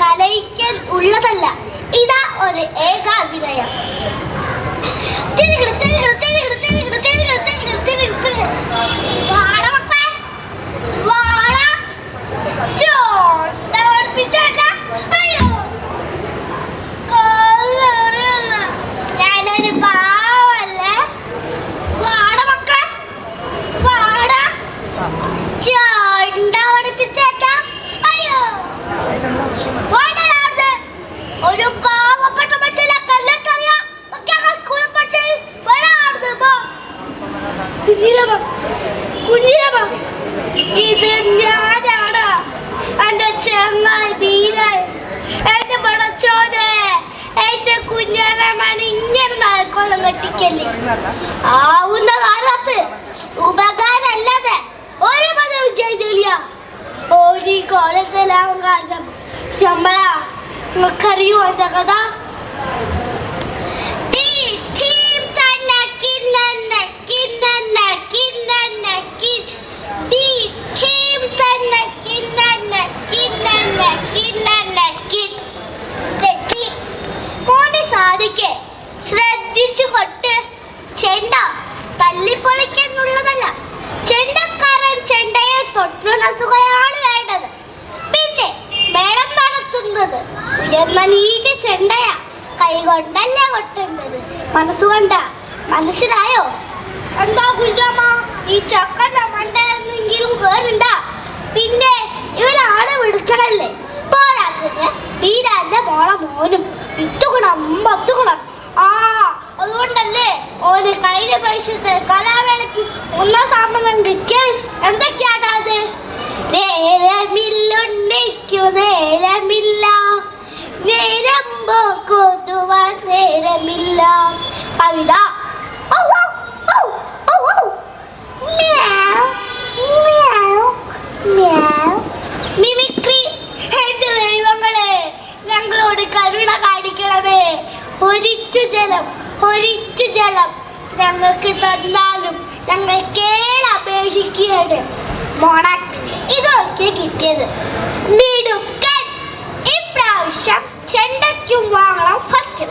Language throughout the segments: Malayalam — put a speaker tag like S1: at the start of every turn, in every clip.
S1: കലയിക്കാൻ ഉള്ളതല്ല. ഇതാ ഒരു ഏകാഭിനയം. കുഞ്ഞിരമ്മ, കുഞ്ഞിരമ്മ, ഇത് ഞാനാണ് എന്റെ ചെങ്ങായി ബീരൻ എന്റെ പടച്ചോനെ എന്റെ കുഞ്ഞരമ്മൻ ഇങ്ങനെ നാൽക്കോളം കെട്ടിക്കല്ലേ? ആവുന്ന കാലത്ത് ഉപകാരമല്ലാതെ ഒരു പദവും ചെയ്തില്ല. ഒരു കോലത്തിലാവും കാരണം. നമ്മള നിങ്ങൾക്കറിയോ എന്റെ കഥ? ടീ, തന്നെ കിന്നന്നെ, സാധിക്കെ ശ്രദ്ധിച്ചു കൊട്ട് ചെണ്ട തല്ലിപ്പൊളിക്കാനുള്ളതല്ല ചെണ്ടക്കാരൻ ചെണ്ടയെ തൊട്ടുണർത്തുകയാണ് വേണ്ടത്. പിന്നെ മേളം നടത്തുന്നത് ഉയർന്ന നീട്ടി ചെണ്ടയ കൈകൊണ്ടല്ലേ കൊട്ടേണ്ടത് മനസ്സുകൊണ്ട. മനസ്സിലായോ? എന്താ കുഞ്ഞമ്മ? ഈ ചക്ക മണ്ടെങ്കിലും കേറുണ്ട പിന്നെ ഇവരാളെ വിളിക്കണല്ലേ? പിന്നെ വീരാന്റെ മോളെ മോനും പത്തുകുണം ആ അതുകൊണ്ടല്ലേ ഓന് കഴിഞ്ഞ പ്രാവശ്യത്തെ കലാവേളയ്ക്ക് ഒന്നാം സമ്മാനം കിട്ടിയത് എന്തൊക്കെയാണ് അത്? നേരമില്ല. നേരം പോക്കുവാൻ നേരമില്ല. കവിത. ഔ, കരുണ കാണിക്കണമേ. ഒരിറ്റു ജലം ഒരിറ്റു ജലം ഞങ്ങൾക്ക് തന്നാലും ഞങ്ങൾ കേളപേക്ഷിക്കുകയാണ് മോണാക്ക് ഇതൊക്കെ കിട്ടിയത്. മിടുക്കൻ ഇപ്രാവശ്യം ചെണ്ടയ്ക്കും വാങ്ങണം ഫസ്റ്റ്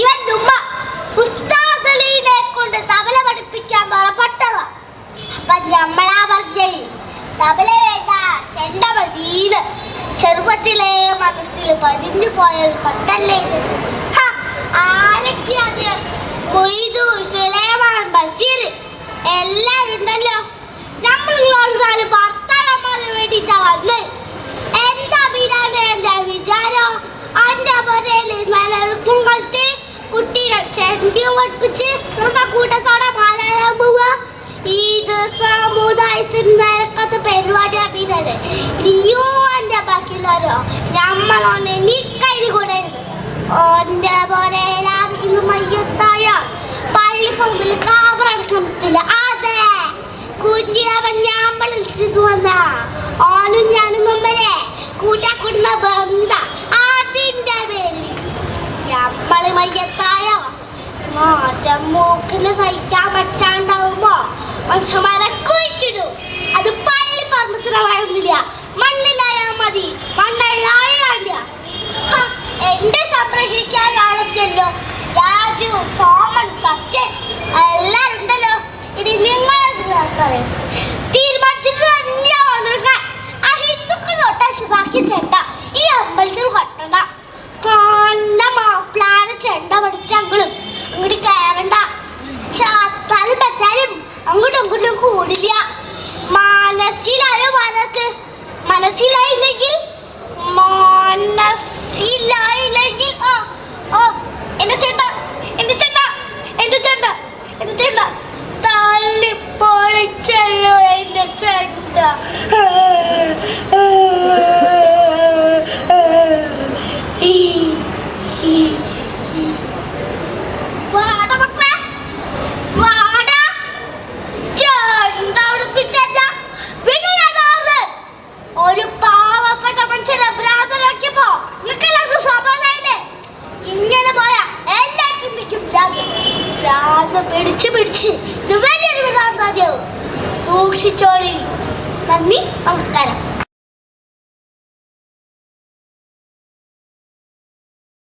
S1: ഇവൻ ഉമ്മ പോയ ഒരു കട്ടല്ലേ ഇത് ആരൊക്കെയാ അത്? മൊയ്തു സുലൈമാൻ ബഷീർ എല്ലാരും ഉണ്ടല്ലോ. നമ്മൾ ഇങ്ങോട്ട് നാല് ഭർത്താക്കന്മാരെ വേണ്ടിട്ടാ വന്നത് എന്താ ബിരാനെ എന്റെ വിചാരം? അന്റെ പുരയിൽ മലർക്കും കളിച്ച് കുട്ടീനെ ചെണ്ടിയും പഠിപ്പിച്ച് നമുക്ക് കൂട്ടത്തോടെ പാലാൻ പോവുക. ഇത് സമുദായത്തിന് നിരക്കത്ത് പരിപാടി അഭിനല്ലേ നീയോ എന്റെ ബാക്കിയുള്ളവരോ? നമ്മളോനെ നീ കയ്യിൽ കൂടെ ഓന്റെ പുരയിലായിരുന്നു മയ്യത്തായ പള്ളിപ്പറമ്പിൽ കാവറടക്കാൻ പറ്റില്ല അതെ കുഞ്ഞിലവൻ ഞാമ്പളിൽ വന്ന. ഓനും ഞാനും മുമ്പരെ കൂട്ടാക്കുന്ന ബന്ധ. അതിന്റെ പേരിൽ നമ്മൾ മയ്യത്തായ മാറ്റം മൂക്കിന് സഹിക്കാൻ പറ്റാണ്ടാവുമ്പോ മനുഷ്യന്മാരെ കുഴിച്ചിടും. അത് പള്ളി പറമ്പത്തിന് bye. പിടിച്ച് പിടിച്ച് ഇത് സൂക്ഷിച്ചോളി. നന്ദി. നമസ്കാരം.